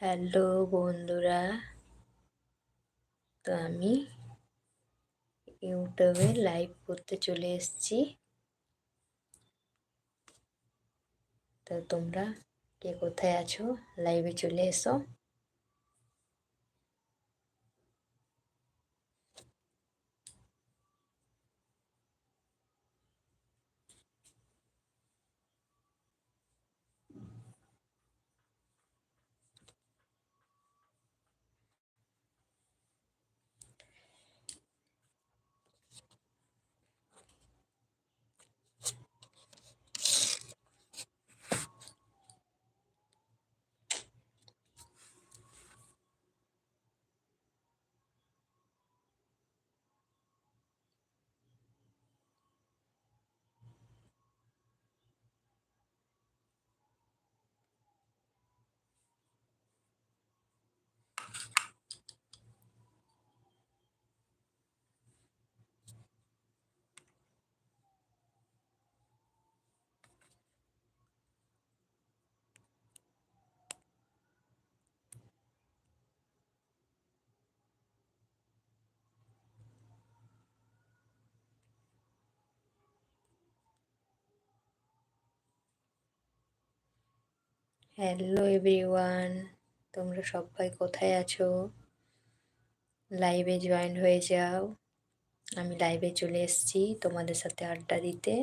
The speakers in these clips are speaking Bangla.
হ্যালো বন্ধুরা, তো আমি ইউটিউবে লাইভ করতে চলে এসেছি। তো তোমরা কে কোথায় আছো? লাইভে চলে এসো। হ্যালো এভরিওয়ান তোমরা সবাই কোথায় আছো? লাইভে জয়েন হয়ে যাও। আমি লাইভে চলে এসেছি তোমাদের সাথে আড্ডা দিতে।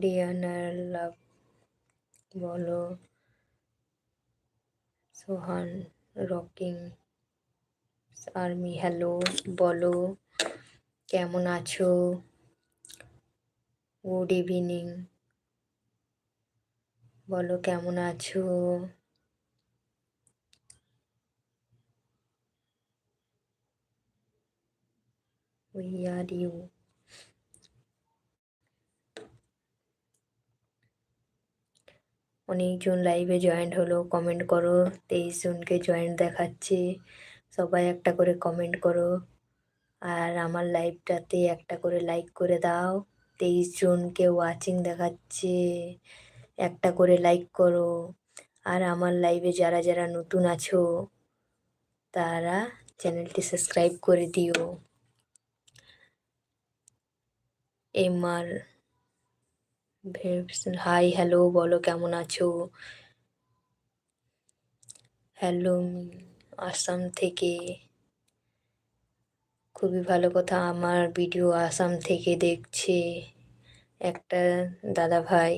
ডিয়ানার, লাভ বলো, সোহান, রকিং, আর্মি, হ্যালো, বলো, কেমন আছো? Good evening. বলো, কেমন আছো? উই আর ইউ অনেকজন লাইভে জয়েন্ট হলো। কমেন্ট করো, তেইশ জনকে জয়েন্ট দেখাচ্ছে। সবাই একটা করে কমেন্ট করো। আর আমার লাইভটাতে একটা করে লাইক করে দাও। তেইশ জনকে ওয়াচিং দেখাচ্ছে। একটা করে লাইক করো। আর আমার লাইভে যারা যারা নতুন আছো, তারা চ্যানেলটি সাবস্ক্রাইব করে দিও। এমআর হাই হ্যালো বলো, কেমন আছো? হ্যালো আসাম থেকে। খুবই ভালো কথা, আমার ভিডিও আসাম থেকে দেখছে একটা দাদা ভাই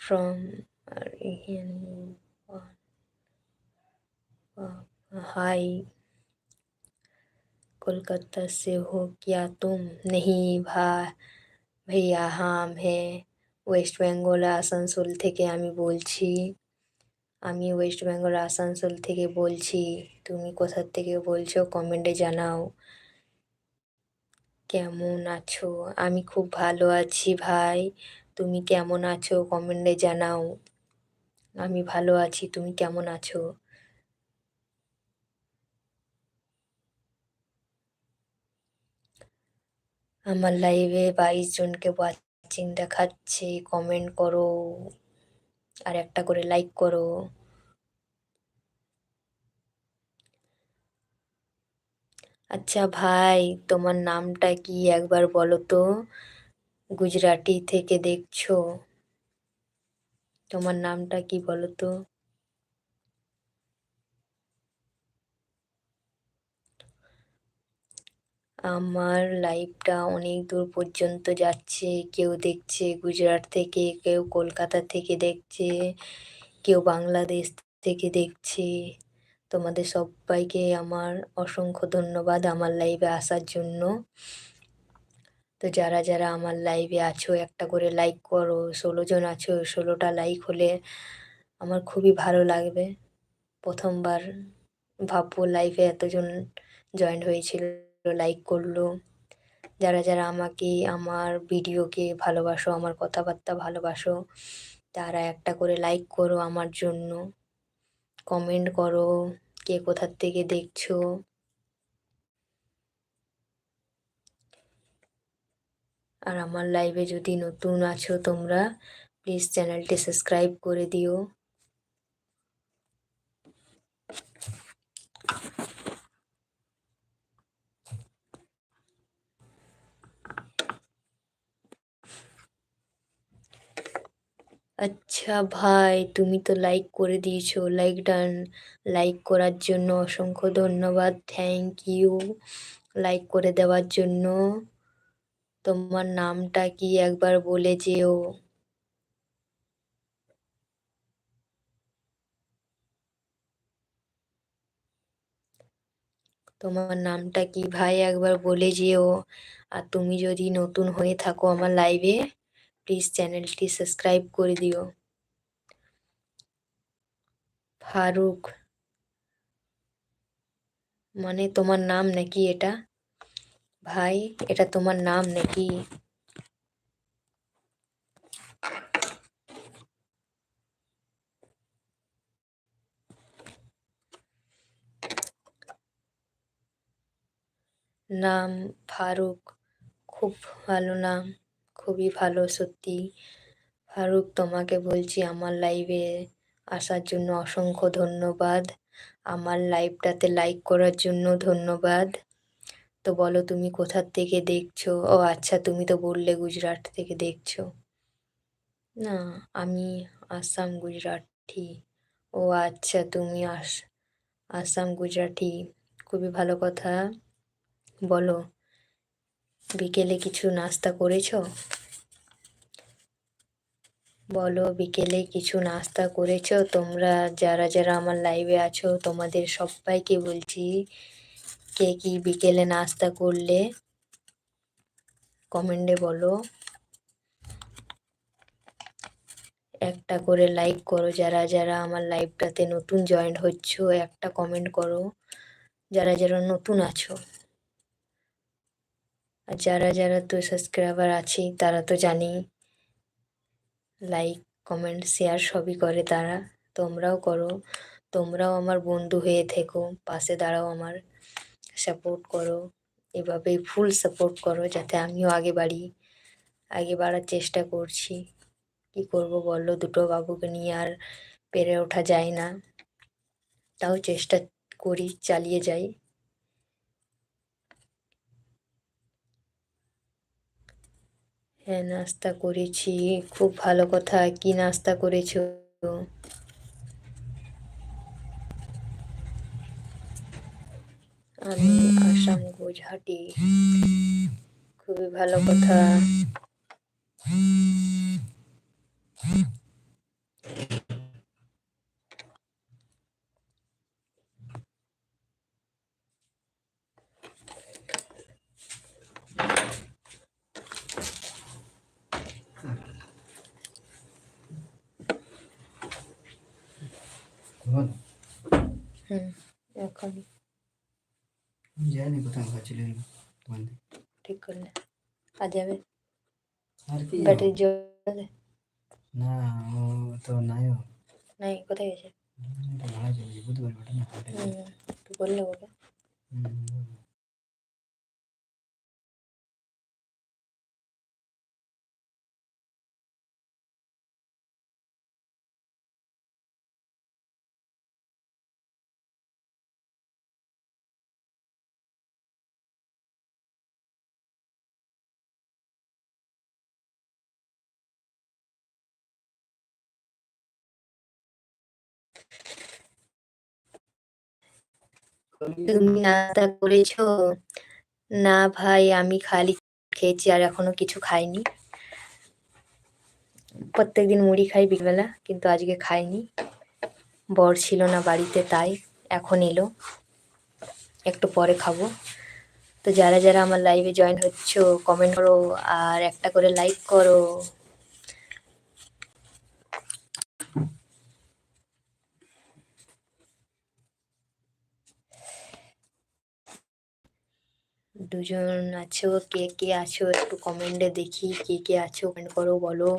ফ্রম হাই कोलकाता से हो क्या तुम नहीं ভা ভাইয়া হাম হ্যাঁ ওয়েস্ট বেঙ্গল আসানসোল থেকে আমি বলছি আমি ওয়েস্ট বেঙ্গল আসানসোল থেকে বলছি তুমি কোথার থেকে বলছো কমেন্টে জানাও কেমন আছো আমি খুব ভালো আছি ভাই তুমি কেমন আছো কমেন্টে জানাও আমি ভালো আছি তুমি কেমন আছো আমার লাইভে বাইশ জনকে ওয়াচিং দেখাচ্ছে কমেন্ট করো, আর একটা করে লাইক করো। আচ্ছা ভাই, তোমার নামটা কি একবার বলো তো? গুজরাটি থেকে দেখছ। তোমার নামটা কি বলো তো? আমার লাইফটা অনেক দূর পর্যন্ত যাচ্ছে। কেউ দেখছে গুজরাট থেকে, কেউ কলকাতা থেকে দেখছে, কেউ বাংলাদেশ থেকে দেখছে। তোমাদের সবাইকে আমার অসংখ্য ধন্যবাদ আমার লাইভে আসার জন্য। তো যারা যারা আমার লাইভে আছো, একটা করে লাইক করো, ষোলো জন আছো, ষোলোটা লাইক হলে আমার খুবই ভালো লাগবে। প্রথমবার ভাববো লাইভে এতজন জয়েন হয়েছিল। লাইক করল। যারা যারা আমাকে, আমার ভিডিওকে ভালোবাসো, আমার কথাবার্তা ভালোবাসো, তারা একটা করে লাইক করো আমার জন্য। কমেন্ট করো, কে কোথার থেকে দেখছ। আর আমার লাইভে যদি নতুন আছো তোমরা প্লিজ চ্যানেলটি সাবস্ক্রাইব করে দিও। আচ্ছা ভাই, তুমি তো লাইক করে দিয়েছ। লাইক ডান লাইক করার জন্য অসংখ্য ধন্যবাদ। থ্যাংক ইউ লাইক করে দেওয়ার জন্য। তোমার নামটা কি একবার বলে যেও। তোমার নামটা কি ভাই একবার বলে যেও। আর তুমি যদি নতুন হয়ে থাকো আমার লাইভে প্লিজ চ্যানেলটি সাবস্ক্রাইব করে দিও ফারুক মানে তোমার নাম নাকি এটা ভাই এটা তোমার নাম নাকি নাম ফারুক খুব ভালো নাম খুবই ভালো, সত্যি। ফারুক, তোমাকে বলছি, আমার লাইভে আসার জন্য অসংখ্য ধন্যবাদ। আমার লাইভটাতে লাইক করার জন্য ধন্যবাদ। তো বলো, তুমি কোথার থেকে দেখছ? ও আচ্ছা তুমি তো বললে গুজরাট থেকে দেখছ। না, আমি আসাম গুজরাটি। ও আচ্ছা তুমি আস, আসাম গুজরাটি। খুবই ভালো কথা। বলো, বিকেলে কিছু নাস্তা করেছ? বলো, বিকেলে কিছু নাস্তা করেছ? তোমরা যারা যারা আমার লাইভে আছো, তোমাদের সবাইকে বলছি, কে কি বিকেলে নাস্তা করলে? কমেন্টে বলো। একটা করে লাইক করো, যারা যারা আমার লাইভটাতে নতুন জয়েন হচ্ছ, একটা কমেন্ট করো, যারা যারা নতুন আছো। আর যারা যারা তো সাবস্ক্রাইবার আছে তারা তো জানি লাইক কমেন্ট শেয়ার সবই করে তারা। তোমরাও করো। তোমরাও আমার বন্ধু হয়ে থেকো। পাশে দাঁড়াও আমার। সাপোর্ট করো। এভাবেই ফুল সাপোর্ট করো যাতে আমিও আগে বাড়ি, আগে বাড়ার চেষ্টা করছি। কি করব বলো? দুটো বাবুকে নিয়ে আর পেরে ওঠা যায় না। তাও চেষ্টা করি চালিয়ে যাই। নাস্তা করেছি খুব ভালো কথা কি নাস্তা করেছ? আমি আসাম গুজহাটি খুবই ভালো কথা। বল হুম এখন আমি জানি কোথাও ঘর চলে গেল তোমার ঠিক করলে আর যাবে আর কি ব্যাটারি জ্বলে না ও তো নাই ও নাই কোথায় গেছে এটা ভাড়া চলে গেছে বুধবার ওটা না ওটা হুম তুই বললে ওকে হুম, তুমি নাস্তা করেছ? না ভাই, আমি খালি খেয়েছি আর এখনও কিছু খাইনি। প্রত্যেকদিন মুড়ি খাই বিকেলবেলা, কিন্তু আজকে খাইনি। বর ছিল না বাড়িতে, তাই এখন এলো। একটু পরে খাব। তো যারা যারা আমার লাইভে জয়েন হচ্ছ কমেন্ট করো আর একটা করে লাইক করো। দুজন আছো? কে কে আছো? একটু কমেন্টে দেখি কে কে আছো? কমেন্ট করো, বলো।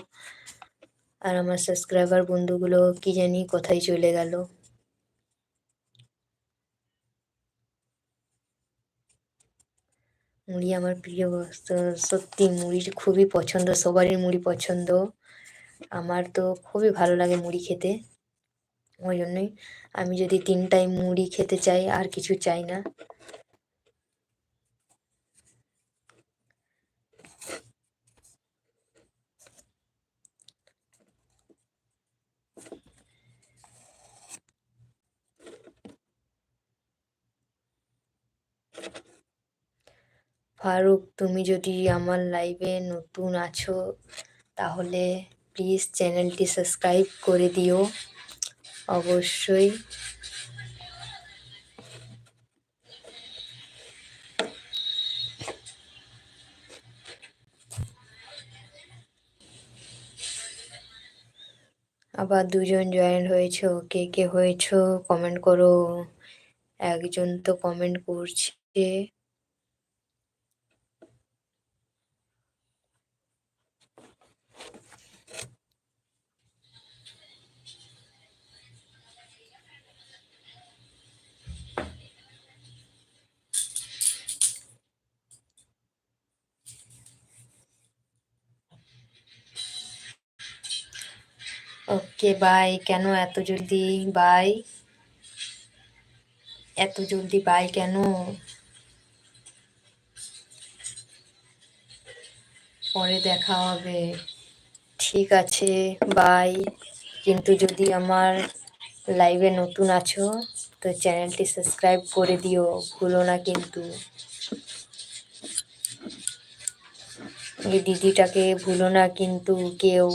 আর আমার সাবস্ক্রাইবার বন্ধুগুলো কি জানি কোথায় চলে গেল। মুড়ি আমার প্রিয় বস্তু সত্যি মুড়ি খুবই পছন্দ, সবারই মুড়ি পছন্দ। আমার তো খুবই ভালো লাগে মুড়ি খেতে। ওই জন্যই আমি যদি তিন টাইম মুড়ি খেতে চাই, আর কিছু চাই না। ফারুক, তুমি যদি আমার লাইভে নতুন আছো, তাহলে প্লিজ চ্যানেলটি সাবস্ক্রাইব করে দিও। অবশ্যই। আবার দুজন জয়েন হয়েছো, কে কে হয়েছো কমেন্ট করো। একজন তো কমেন্ট করছে। ওকে বাই কেন এত জলদি? বাই এত জলদি বাই কেন? পরে দেখা হবে। ঠিক আছে বাই কিন্তু যদি আমার লাইভে নতুন আছো, তো চ্যানেলটি সাবস্ক্রাইব করে দিও। ভুলো না কিন্তু। এই দিদিটাকে ভুলো না কিন্তু কেউ।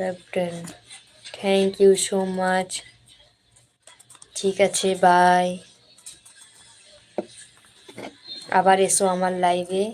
Captain thank you so much ঠিক আছে বাই আবার এসো আমার লাইভে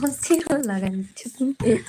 스티로 나간 튜브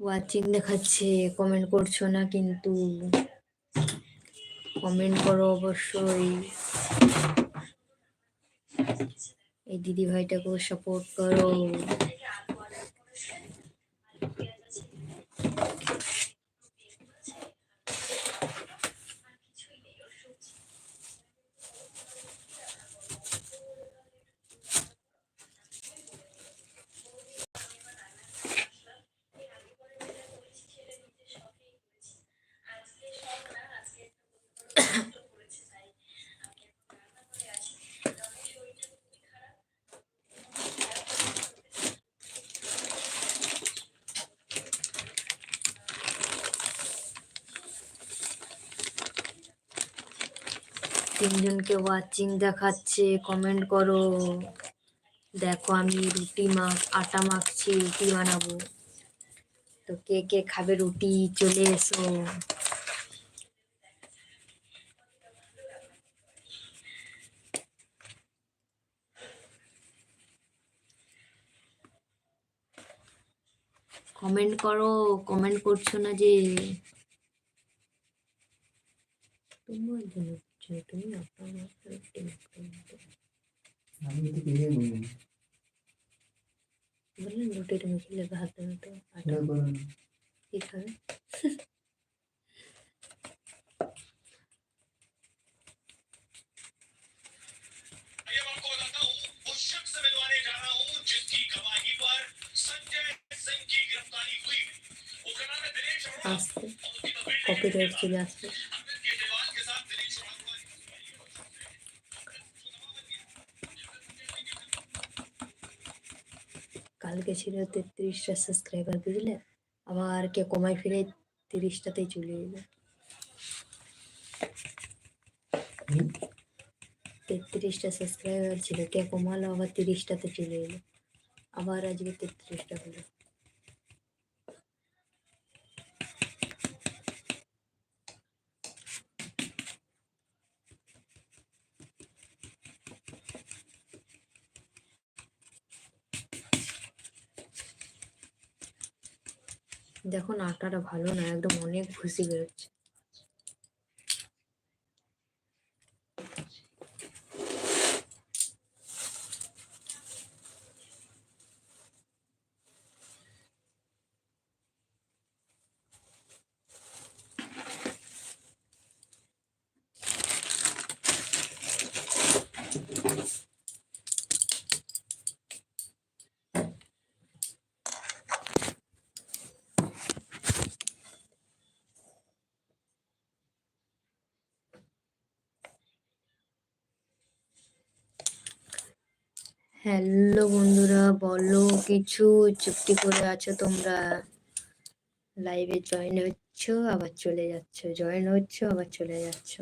ওয়াচিং দেখাচ্ছে কমেন্ট করছ না কিন্তু? কমেন্ট করো অবশ্যই। এই দিদি ভাইটাকেও সাপোর্ট করো। তিনজনকে ওয়াচিং দেখাচ্ছে কমেন্ট করো। দেখো আমি রুটি মাখ, আটা মাখছি, রুটি বানাবো। তো কে কে খাবে রুটি, চলে এসো। কমেন্ট করো কমেন্ট করছ না যে টের মিছিলে ভাতে হতো কি খাবে আসতে কপিরাইট চলে আসবে কালকে ছিল তেত্রিশটা সাবস্ক্রাইবার বুঝলে? আবার কে কমায় ফিরে তিরিশটাতেই চলে এলো। তেত্রিশটা সাবস্ক্রাইবার ছিল কে কমালো আবার তিরিশটাতে চলে এলো। আবার আজকে তেত্রিশটা হলো দেখুন আটাটা ভালো না একদম অনেক ভুসি বেরোচ্ছে। হ্যালো বন্ধুরা, বলো কিছু? চুপটি করে আছো তোমরা? লাইভে জয়েন হচ্ছ, আবার চলে যাচ্ছ। জয়েন হচ্ছ, আবার চলে যাচ্ছ।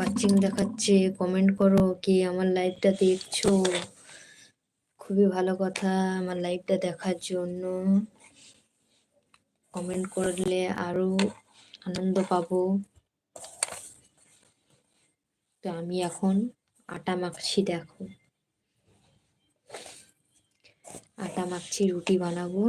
ওয়াচিং দেখাচ্ছে কমেন্ট করো কি আমার লাইভটা দেখছ। খুবই ভালো কথা, আমার লাইভটা দেখার জন্য। কমেন্ট করলে আরও আনন্দ পাবো। তো আমি এখন আটা মাখছি, দেখো। আটা মাখছি, রুটি বানাবো।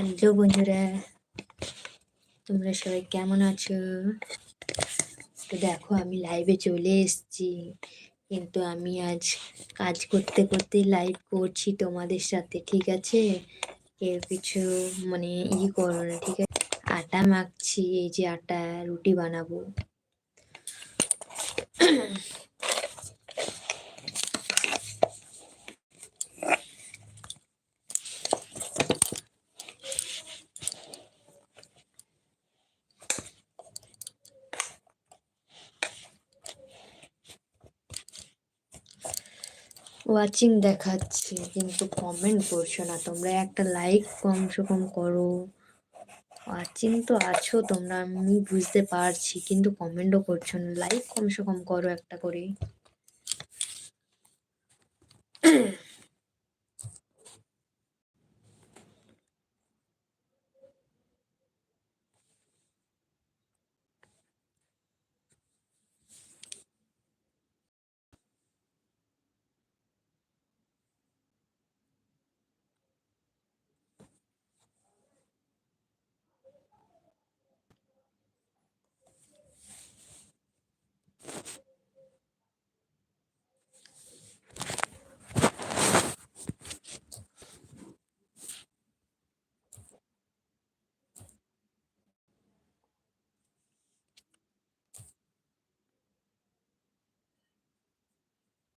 হ্যালো বন্ধুরা, তোমরা সবাই কেমন আছো? তো দেখো, আমি লাইভে চলে এসেছি। কিন্তু আমি আজ কাজ করতে করতে লাইভ করছি তোমাদের সাথে, ঠিক আছে? এর কিছু মানে ই করো না, ঠিক আছে? আটা মাখছি, এই যে আটা রুটি বানাবো। ওয়াচিং দেখাচ্ছে, কিন্তু কমেন্ট করছ না। তোমরা একটা লাইক কমসে কম করো। ওয়াচিং তো আছো তোমরা, আমি বুঝতে পারছি, কিন্তু কমেন্টও করছ না। লাইক কমসে কম করো একটা করে